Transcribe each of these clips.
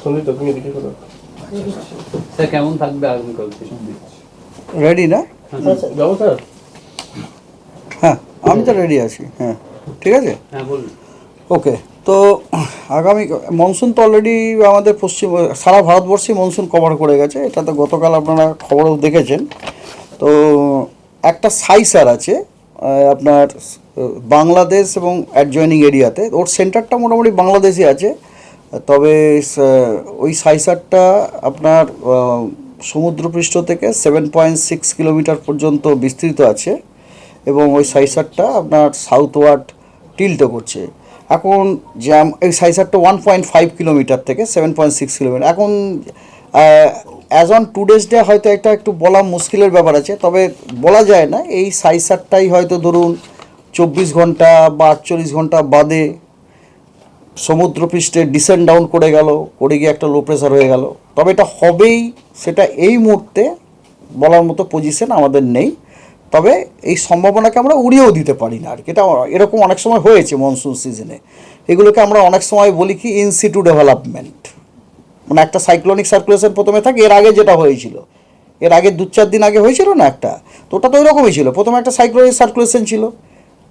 সন্দীপ তুমি এদিকে করো। স্যার কেমন থাকবে আগামীকালকে রেডি না? যাব স্যার। হ্যাঁ আমি তো রেডি আছি হ্যাঁ। ঠিক আছে? হ্যাঁ বলুন। ওকে তো আগামী মনসুন তো অলরেডি আমাদের পশ্চিম সারা ভারতবর্ষে মনসুন কভার করে গেছে। এটা তো গতকাল আপনারা খবরেও দেখেছেন। তো একটা সাইসার আছে আপনার বাংলাদেশ এবং অ্যাডজয়নিং এরিয়াতে ওর সেন্টারটা মোটামুটি বাংলাদেশে আছে। তবে ওই সাইসারটা আপনার সমুদ্রপৃষ্ঠ থেকে সেভেন পয়েন্ট সিক্স কিলোমিটার পর্যন্ত বিস্তৃত আছে এবং ওই সাইসারটা আপনার সাউথ ওয়ার্ড টিল্টও করছে। এখন জ্যাম এই সাইসারটা ওয়ান পয়েন্ট ফাইভ কিলোমিটার থেকে সেভেন পয়েন্ট সিক্স কিলোমিটার এখন as on today's day হয়তো এটা একটু বলা মুশকিলের ব্যাপার আছে, তবে বলা যায় না, এই সাইসারটাই হয়তো ধরুন চব্বিশ ঘণ্টা বা আটচল্লিশ ঘণ্টা বাদে সমুদ্রপৃষ্ঠে ডিসেন্ড ডাউন করে গেল, করে গিয়ে একটা লো প্রেশার হয়ে গেল। তবে এটা হবেই, সেটা এই মুহূর্তে বলার মতো পজিশন আমাদের নেই। তবে এই সম্ভাবনাকে আমরা উড়িয়েও দিতে পারি না আর কি। এটা এরকম অনেক সময় হয়েছে মনসুন সিজনে এগুলোকে আমরা অনেক সময় বলি কি ইনসিটু ডেভেলপমেন্ট মানে একটা সাইক্লোনিক সার্কুলেশন প্রথমে থাকে, এর আগে যেটা হয়েছিল। এর আগে দু চার দিন আগে হয়েছিল না একটা? তো ওটা তো ওইরকমই ছিল। প্রথমে একটা সাইক্লোনিক সার্কুলেশন ছিল।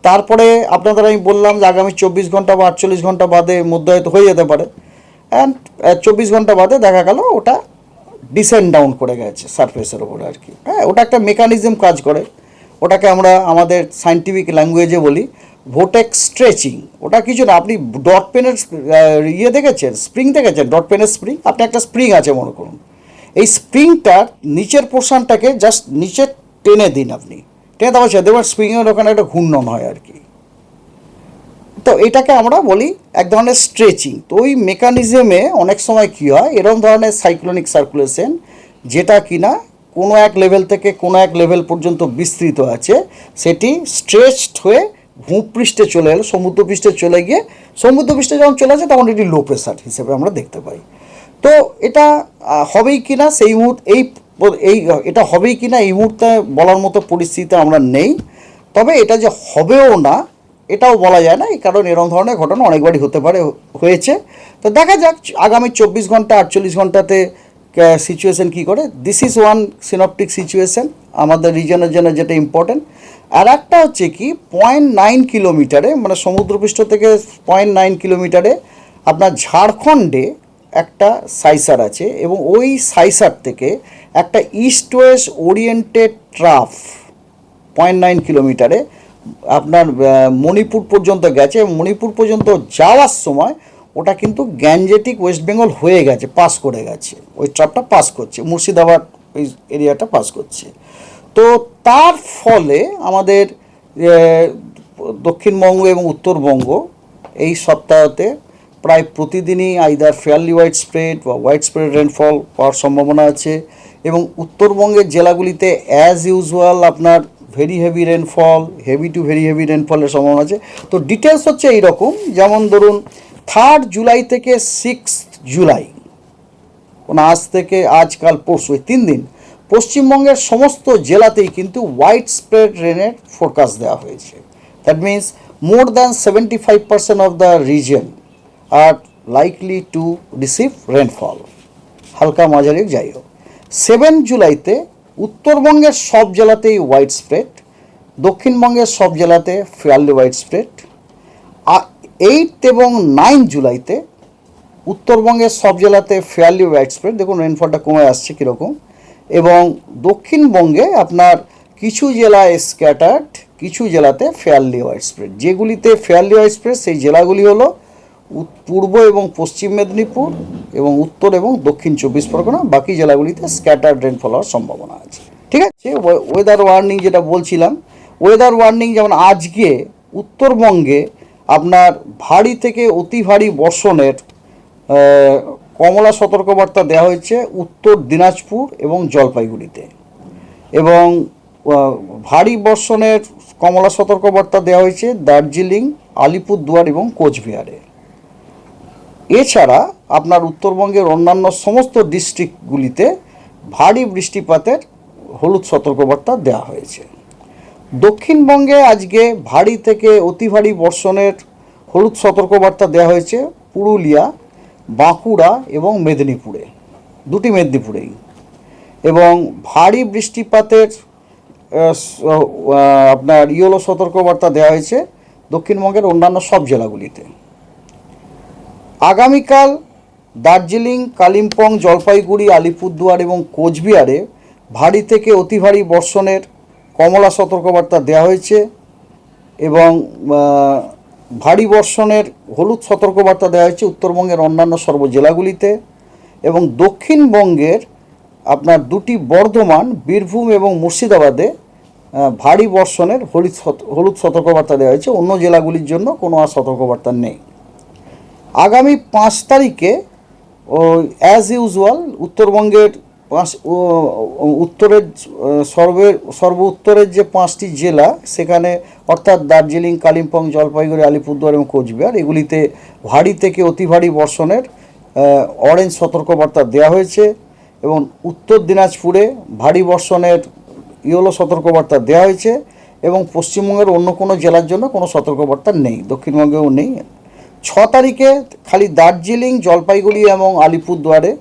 তারপরে আপনাদের আমি বললাম যে আগামী চব্বিশ ঘণ্টা বা আটচল্লিশ ঘণ্টা বাদে মধ্যে হয়তো হয়ে যেতে পারে। অ্যান্ড চব্বিশ ঘণ্টা বাদে দেখা গেল ওটা ডিসেন্ড ডাউন করে গেছে সারফেসের ওপরে আর কি। হ্যাঁ ওটা একটা মেকানিজম কাজ করে। ওটাকে আমরা আমাদের সাইন্টিফিক ল্যাঙ্গুয়েজে বলি ভোটেক স্ট্রেচিং ওটা কিছু না, আপনি ডট পেনের ইয়ে দেখেছেন? স্প্রিং দেখেছেন? ডট পেনের স্প্রিং আপনি একটা স্প্রিং আছে মনে করুন। এই স্প্রিংটার নিচের পোর্শনটাকে জাস্ট নিচে টেনে দিন আপনি। টেনে দেওয়া যায় দেখবেন স্প্রিংয়ের ওখানে একটা ঘূর্ণন হয় আর কি। তো এটাকে আমরা বলি এক ধরনের স্ট্রেচিং তো ওই মেকানিজমে অনেক সময় কী হয় এরকম ধরনের সাইক্লোনিক সার্কুলেশন যেটা কিনা কোনো এক লেভেল থেকে কোনো এক লেভেল পর্যন্ত বিস্তৃত আছে, সেটি স্ট্রেচড হয়ে ভূপৃষ্ঠে চলে এলো, সমুদ্রপৃষ্ঠে চলে গিয়ে, সমুদ্রপৃষ্ঠে যখন চলে আসে তখন এটি লো প্রেশার হিসেবে আমরা দেখতে পাই। তো এটা হবেই কি না সেই মুহূর্তে, এই এই, এটা হবেই কি না এই মুহূর্তে বলার মতো পরিস্থিতিতে আমরা নেই। তবে এটা যে হবেও না, এটাও বলা যায় না, এই কারণ এরকম ধরনের ঘটনা অনেকবারই হতে পারে, হয়েছে। তো দেখা যাক, আগামী চব্বিশ ঘণ্টা, আটচল্লিশ ঘন্টাতে সিচুয়েশন কী করে। This is one synoptic situation আমাদের রিজনের জন্য যেটা ইম্পর্টেন্ট আর একটা হচ্ছে কি পয়েন্ট নাইন কিলোমিটারে মানে সমুদ্রপৃষ্ঠ থেকে পয়েন্ট নাইন কিলোমিটারে আপনার ঝাড়খণ্ডে একটা সাইসার আছে, এবং ওই সাইসার থেকে একটা east west oriented trough point nine কিলোমিটারে আপনার মণিপুর পর্যন্ত গেছে মণিপুর পর্যন্ত যাওয়ার সময় ওটা কিন্তু গ্যাঞ্জেটিক ওয়েস্ট বেঙ্গল হয়ে গেছে পাস করে গেছে। ওই ট্রাপটা পাস করছে, মুর্শিদাবাদ ওই এরিয়াটা পাস করছে। তো তার ফলে আমাদের দক্ষিণবঙ্গ এবং উত্তরবঙ্গ এই সপ্তাহতে প্রায় প্রতিদিনই আইদার ফেয়ারলি হোয়াইট স্প্রেড বা হোয়াইট স্প্রেড রেনফল পাওয়ার সম্ভাবনা আছে। এবং উত্তরবঙ্গের জেলাগুলিতে অ্যাজ ইউজুয়াল আপনার very heavy rainfall heavy to very heavy রেনফলের সম্ভাবনা আছে। তো ডিটেলস হচ্ছে এইরকম, যেমন ধরুন থার্ড জুলাই থেকে সিক্স জুলাই মানে আজ থেকে আজকাল পরশু, এই তিন দিন, পশ্চিমবঙ্গের সমস্ত জেলাতেই কিন্তু হোয়াইট স্প্রেড রেনের ফোরকাস্ট দেওয়া হয়েছে। That means more than seventy five percent of the region are likely to receive rainfall হালকা মাঝারি যাই হোক। সেভেন জুলাইতে উত্তরবঙ্গের সব জেলাতেই হোয়াইট স্প্রেড দক্ষিণবঙ্গের সব জেলাতে ফেয়ারলি হোয়াইট স্প্রেড এইট এবং নাইন জুলাইতে উত্তরবঙ্গের সব জেলাতে ফেয়ারলি হোয়াইট স্প্রেড দেখুন রেনফলটা কমে আসছে কীরকম, এবং দক্ষিণবঙ্গে আপনার কিছু জেলায় স্ক্যাটার্ড কিছু জেলাতে ফেয়ারলি হোয়াইট স্প্রেড যেগুলিতে ফেয়ারলি হোয়াইট স্প্রেড সেই জেলাগুলি হলো পূর্ব এবং পশ্চিম মেদিনীপুর এবং উত্তর এবং দক্ষিণ চব্বিশ পরগনা, বাকি জেলাগুলিতে স্ক্যাটার্ড রেনফল হওয়ার সম্ভাবনা আছে। ঠিক আছে? ওয়েদার ওয়ার্নিং যেটা বলছিলাম ওয়েদার ওয়ার্নিং যেমন আজকে, উত্তরবঙ্গে আপনার ভারী থেকে অতি ভারী বর্ষণের কমলা সতর্কবার্তা দেওয়া হয়েছে উত্তর দিনাজপুর এবং জলপাইগুড়িতে। এবং ভারী বর্ষণের কমলা সতর্কবার্তা দেওয়া হয়েছে দার্জিলিং, আলিপুরদুয়ার এবং কোচবিহারে। এছাড়া আপনার উত্তরবঙ্গের অন্যান্য সমস্ত ডিস্ট্রিক্টগুলিতে ভারী বৃষ্টিপাতের হলুদ সতর্কবার্তা দেওয়া হয়েছে। দক্ষিণবঙ্গে আজকে ভারী থেকে অতি ভারী বর্ষণের হলুদ সতর্কবার্তা দেওয়া হয়েছে পুরুলিয়া, বাঁকুড়া এবং মেদিনীপুরে, দুটি মেদিনীপুরেই। এবং ভারী বৃষ্টিপাতের আপনার ইয়েলো সতর্কবার্তা দেওয়া হয়েছে দক্ষিণবঙ্গের অন্যান্য সব জেলাগুলিতে। আগামীকাল দার্জিলিং, কালিম্পং, জলপাইগুড়ি, আলিপুরদুয়ার এবং কোচবিহারে ভারী থেকে অতি ভারী বর্ষণের কমলা সতর্কবার্তা দেওয়া হয়েছে এবং ভারী বর্ষণের হলুদ সতর্কবার্তা দেওয়া হয়েছে উত্তরবঙ্গের অন্যান্য সর্ব জেলাগুলিতে এবং দক্ষিণবঙ্গের আপনার দুটি বর্ধমান, বীরভূম এবং মুর্শিদাবাদে ভারী বর্ষণের হলুদ হলুদ সতর্কবার্তা দেওয়া হয়েছে। অন্য জেলাগুলির জন্য কোনো আর সতর্কবার্তা নেই। আগামী পাঁচ তারিখে অ্যাজ ইউজুয়াল উত্তরবঙ্গের পাঁচ উত্তরের সর্বের সর্ব উত্তরের যে পাঁচটি জেলা, সেখানে অর্থাৎ দার্জিলিং, কালিম্পং, জলপাইগুড়ি, আলিপুরদুয়ার এবং কোচবিহার, এগুলিতে ভারী থেকে অতি ভারী বর্ষণের অরেঞ্জ সতর্কবার্তা দেওয়া হয়েছে এবং উত্তর দিনাজপুরে ভারী বর্ষণের ইয়েলো সতর্কবার্তা দেওয়া হয়েছে এবং পশ্চিমবঙ্গের অন্য কোনো জেলার জন্য কোনো সতর্কবার্তা নেই, দক্ষিণবঙ্গেও নেই। ছ তারিখে খালি দার্জিলিং, জলপাইগুড়ি এবং আলিপুরদুয়ারে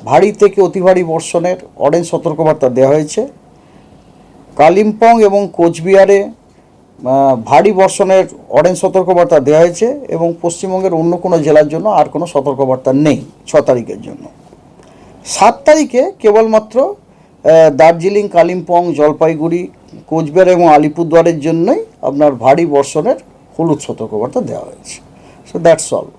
ভারী থেকে অতি ভারী বর্ষণের অরেঞ্জ সতর্কবার্তা দেওয়া হয়েছে। কালিম্পং এবং কোচবিহারে ভারী বর্ষণের অরেঞ্জ সতর্কবার্তা দেওয়া হয়েছে এবং পশ্চিমবঙ্গের অন্য কোনো জেলার জন্য আর কোনো সতর্কবার্তা নেই ছ তারিখের জন্য। সাত তারিখে কেবলমাত্র দার্জিলিং, কালিম্পং, জলপাইগুড়ি, কোচবিহার এবং আলিপুরদুয়ারের জন্যই আপনার ভারী বর্ষণের হলুদ সতর্কবার্তা দেওয়া হয়েছে। So that's all.